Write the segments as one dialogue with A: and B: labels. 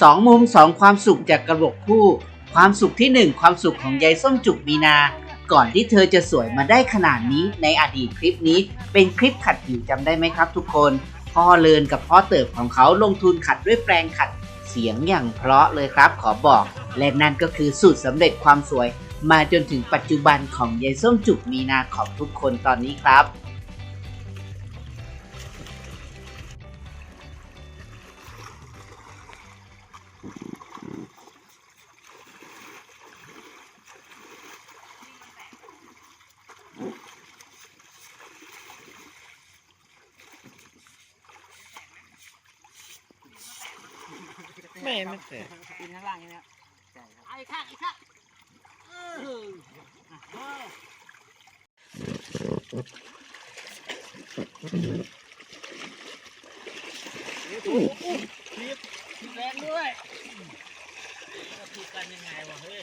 A: สองมุมสองความสุขจากกระบอกคู่ ความสุขที่หนึ่งความสุขของยายส้มจุกมีนา ก่อนที่เธอจะสวยมาได้ขนาดนี้ในอดีตคลิปนี้ เป็นคลิปขัดผิวจำได้ไหมครับทุกคน พ่อเลินกับพ่อเติบของเขาลงทุนขัดด้วยแปรงขัดเสียงอย่างเพราะเลยครับขอบอกและนั่นก็คือสูตรสำเร็จความสวย มาจนถึงปัจจุบันของยายส้มจุกมีนาของทุกคนตอนนี้ครับ
B: ไม่ไม่เสร็จ
C: ปีนข้างล่างอย่างเนี้ยไอ้ข้างไอ้ข้างเออเออ
B: แรงด้วยจะถูกกันยังไงวะเฮ้ย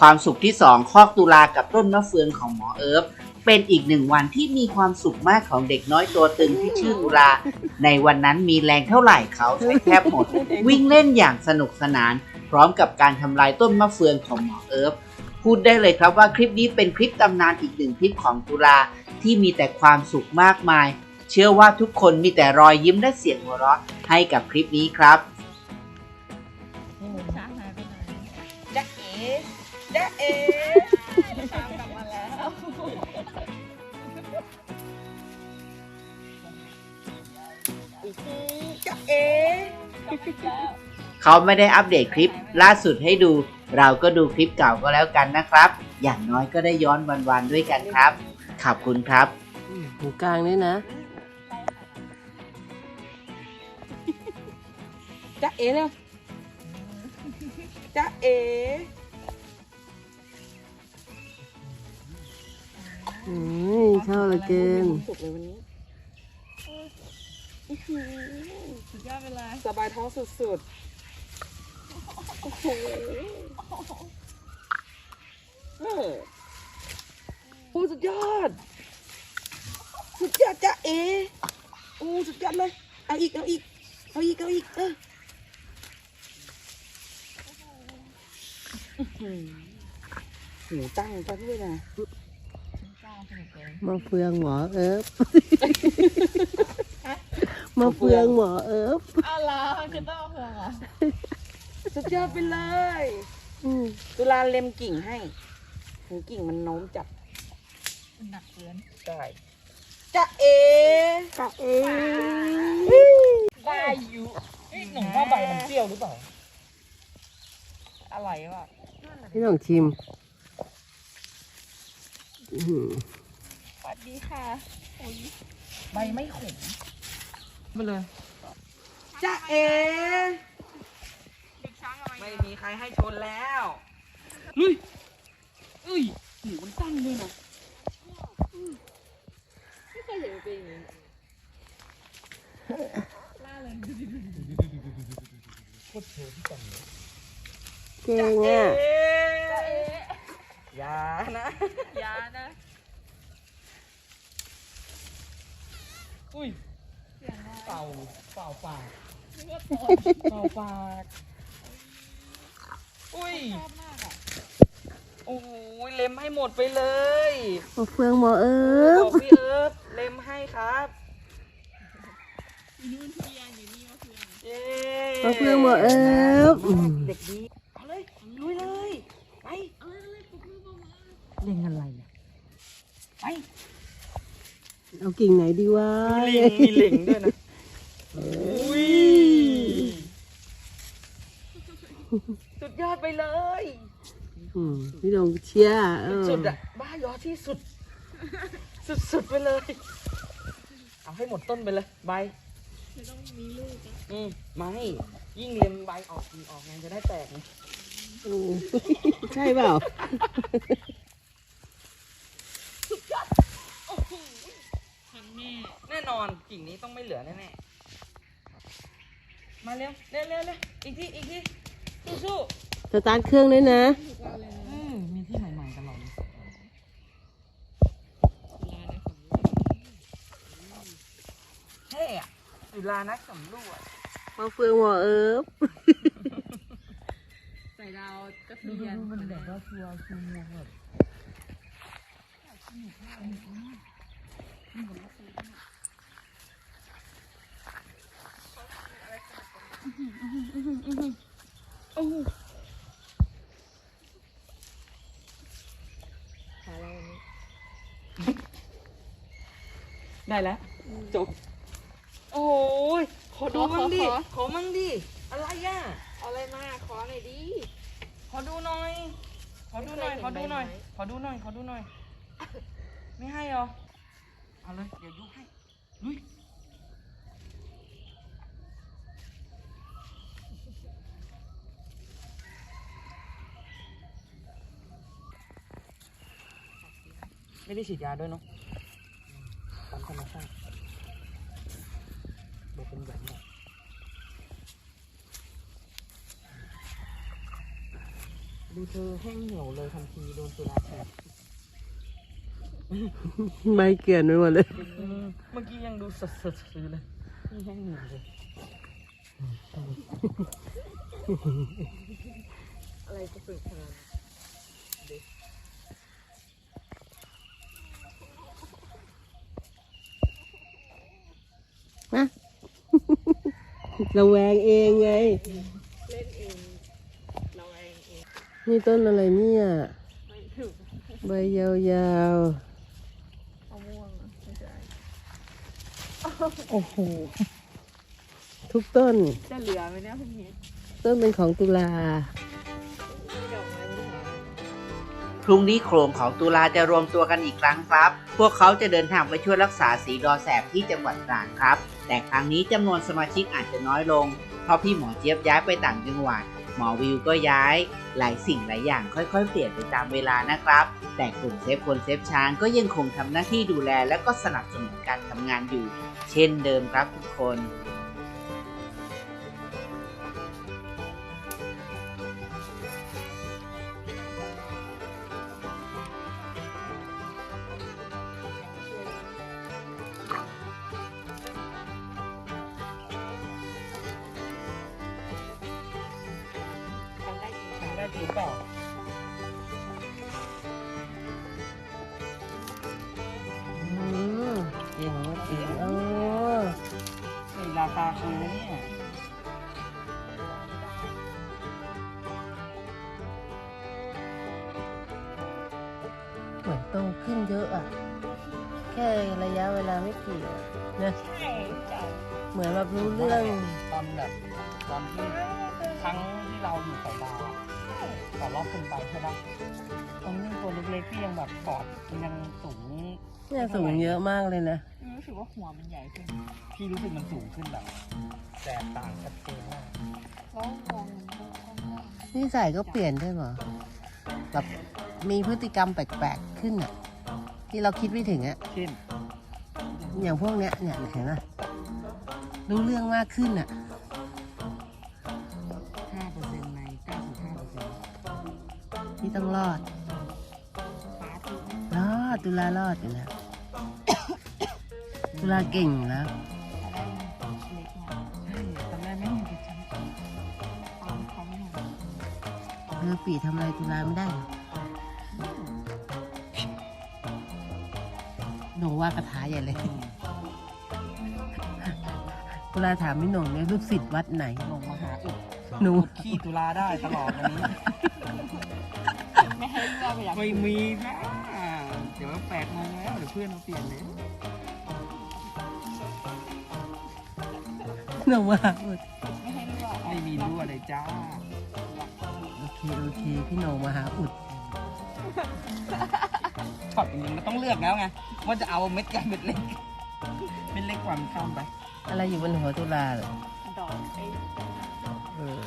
A: ความสุขที่สองคอกตุลากับต้นมะเฟืองของหมอเอิร์ฟเป็นอีกหนึ่งวันที่มีความสุขมากของเด็กน้อยตัวตึงที่ชื่อตุลา ในวันนั้นมีแรงเท่าไหร่เขาใช้แทบหมด วิ่งเล่นอย่างสนุกสนาน พร้อมกับการทำลายต้นมะเฟืองของหมอเอิร์ฟพูดได้เลยครับว่าคลิปนี้เป็นคลิปตำนานอีกหนึ่งคลิปของตุลาที่มีแต่ความสุขมากมาย เชื่อว่าทุกคนมีแต่รอยยิ้มและเสียงหัวเราะให้กับคลิปนี้ครับ
D: ช้างหายไปไหน
C: จ๊ะเอ๋จ๊ะเอ๋
D: ช้างกลับมาแล้ว
C: จ๊ะเอ๋
A: เขาไม่ได้อัปเดตคลิปล่าสุดให้ดู เราก็ดูคลิปเก่าก็แล้วกันนะครับ อย่างน้อยก็ได้ย้อนวันๆด้วยกันครับ ขอบคุณครับ
E: หูกลางด้วยนะ
C: จ๊ะเอ๋เร็วจ๊ะเอ๋
E: อืมชอบเหลือเกิน
C: สุดเลยวันนี้
D: สุดยอดไปเลย
C: สบายท้องสุดๆโอ้โหเออโอ้สุดยอด สุดยอดจ้ะเอโอ้สุดยอดเลย เอาอีก เอาอีก เอาอีก เอาอีก เอออื้อ หนูตั้งไปด้วยนะ
E: มาเฟืองหมอเอิบมาเฟืองหมอเอิบ
D: อ้าวเหรคือต้องเอาเพื่อนเหรอ
C: สุดยอดไปเลยตุลาเล็มกิ่งให้ถึงกิ่งมันโน้มจับ
D: หนักเกิน
C: ได้จะเอ
E: กะเอ
C: ได้อยู่หนุ่มว่าใบมันเปรี้ยวหรือเปล่า
D: อร่อยว่ะ
E: พี่น้องชิมอื้อหือ
D: สวัสดีค่ะโอ้ย
C: ใบไม่ขมมาเลยจ้ะเอ
D: เด็กช้างอะไร
C: ไม่มีใครให้ชนแล้วลุยเอ้ยหนูมันตั้งด้วยนะ
D: ไม่เคยเห็นเป็นอย่างนี้ล่าเลย
E: เก่งอะ
C: เอ๊
D: จ้าเอ๊ะ
C: อ ย่านะ
D: ยานะ
C: อุ้ย
D: เสียงอะไร
C: เป่าเป่าปาก
D: นึกว่าตด
C: เป่าปากอุ้ย
D: ชอบมากอะ
C: โอ้ยเล็มให้หมดไปเลย
E: มาเฟืองหมอเอิ
C: บบอกพี่เอิร์ฟเล็มให้ครับ
D: อยู่นู่นเพียงอยู่นี่ว่าเพื่อน
C: เย้
E: มาเฟืองหมอเอิบอืม
C: เด็กดี ไป
D: เอากิ่
E: งไหนดีวะ
C: มีลิงมีลิงด้วยนะอุ้ยสุดยอดไปเลย
E: อืมพี่ลงเชียร์เออ
C: สุดอะบ้ายอที่สุด สุดๆไปเลย เอาให้หมดต้นไปเลยใบ
D: จะต้องมีลูกอะ
C: อืมไม่ยิ่งเล็มใบออกดีออกไงจะได้แตกไง
E: อืมใช่เปล่า
D: ทั้งแม่
C: แน่นอนกิ่งนี้ต้องไม่เหลือแน่ๆมาเร็วเร็วเร็วเร็วอีกทีอีกทีสู้
E: สตาร์ทเครื่องด้วยนะ
D: ทุกวันเลยนะ
C: ๆอืมมีที่ใหม่ๆตลอดเลย
D: ลาในของลูก
C: เท่อะจุฬานักสำรวจ
E: มาเฟืองหมอเอิบ
D: ใส่ดาวกระเที
C: ดู
D: ยม
C: ดูมันแบบว่าชัวร์ชัวร์แบบ
D: หาเราวันนี้
C: ได้แล้ว จบ โอ้ยขอดูมั่งดิขอมั่งดิ อะไรอะ
D: เอาอะไรมาขอหน่อยดิ
C: ขอดูหน่อย ขอดูหน่อย
D: ไม่
C: ขอ
D: เคย
C: ดู
D: เห็น
C: หน่อย
D: ใบไม้
C: ขอดูหน่อย ขอดูหน่อย ไม่ให้เหรอ เอาเลย เดี๋ยวยุให้ ลุยไม่ได้ฉีดยาด้วยเนาะตามธรรมชาติบอกเป็นแบบนี้ ดูเธอแห้งเหี่ยวเลยทันทีโดนตุลาแฉก
E: ใบเกลื่อนไปหมดเลย
C: อืมเมื่อกี้ยังดูสดสดๆอยู่เลยนี่แห้งหนึ่งเลย
D: อะไรจะฝึกขนาดนั้น
E: นะระแวงเองไง
D: เล่นเอง เราเองเอง
E: นี่ต้นอะไรเนี่ย
D: ไม่ถูก
E: ใบยาว
D: มะม่วงอะไม่ใช่
E: ๆโอ้โห ทุกต้น
D: จะเหลือไหมเนี่ยพรุ่งนี้
E: ต้นเป็นของตุลา
D: มีดอกไม้บนหัว
A: พรุ่งนี้โครงของตุลาจะรวมตัวกันอีกครั้งครับ พวกเขาจะเดินทางไปช่วยรักษาสีดอแสบที่จังหวัดตราดครับ แต่ครั้งนี้จำนวนสมาชิกอาจจะน้อยลง เพราะพี่หมอเจี๊ยบย้ายไปต่างจังหวัด หมอวิวก็ย้ายหลายสิ่งหลายอย่างค่อยๆ เปลี่ยนไปตามเวลานะครับ แต่กลุ่มเซฟคนเซฟช้างก็ยังคงทำหน้าที่ดูแลและก็สนับสนุนการทำงานอยู่ เช่นเดิมครับทุกคน
C: จริงเปล่าอืมเก่งมากเก่ง
E: เออ
C: เฮ้ยราคาคืนนะเนี่ย
E: เหมือนโตขึ้นเยอะอะ แค่ระยะเวลาไม่กี่อะนะ
D: ใช่จ้ะ
E: เหมือนแบบรู้เรื่อง
C: ตอนแบบตอนที่ครั้งที่เราอยู่ไข่ดาว อะต่อรอบขึ้นไปใช่ปะตอนนี้ตัวเล็กๆที่ยังแบบปอดมันยังสูง
E: เนี่ยสูงเยอะมากเลยนะ
D: รู้สึกว่าหัวมันใหญ่ขึ้น
C: พี่รู้สึกมันสูงขึ้นแบบแตกต่างชัดเจนมาก
D: แล้วมองมันก็ค่อนข้าง
E: นิสัยก็เปลี่ยนด้วยเหรอแบบมีพฤติกรรมแปลกๆขึ้นอะ ที่เราคิดไม่ถึงอะ
C: เช่น
E: อย่างพวกเนี้ยเนี่ยเห็นไหมรู้เรื่องมากขึ้นอะ
C: 95%
E: ที่ต้องรอด
D: ฟ้าทิ้ง
E: รอดตุลารอดอยู่แล้ว ตุลาเก่งอยู่แล้ว
D: อะไรเล็กมา
C: ใช่ตอนแรกไม่มีดิฉัน
D: ตอนเขาไม่เห็น
E: เรือปีทำอะไรตุลาไม่ได้หรอกหนูว่ากระถาใหญ่เลยตุลาถามพี่หนุ่มเนี่ยลูกศิษย์วัดไหน
C: ลงมาหาอุด
E: หนู
C: อุดขี้ตุลาได้ตลอดวันนี้
D: ไม่ให้เลือกไปอยาก
C: ไม่มีนะเดี๋ยวแปดโมงแล้วเดี๋ยวเพื่อนมาเปลี่ยนเลย
E: หนูว่า
D: ไม่ให้เลือก
C: ไม่มีรั่วเลยจ้า
E: ลูกเคโอเคพี่โหนงมาหาอุด
C: ช็อตจริงๆมันต้องเลือกแล้วไงว่าจะเอาเม็ดใหญ่เม็ดเล็กเม็ดเล็กกว่ามันข้ามไป
E: อะไรอยู่บนหัวตุลาเหรอ
D: ดอกไอ้
E: เออ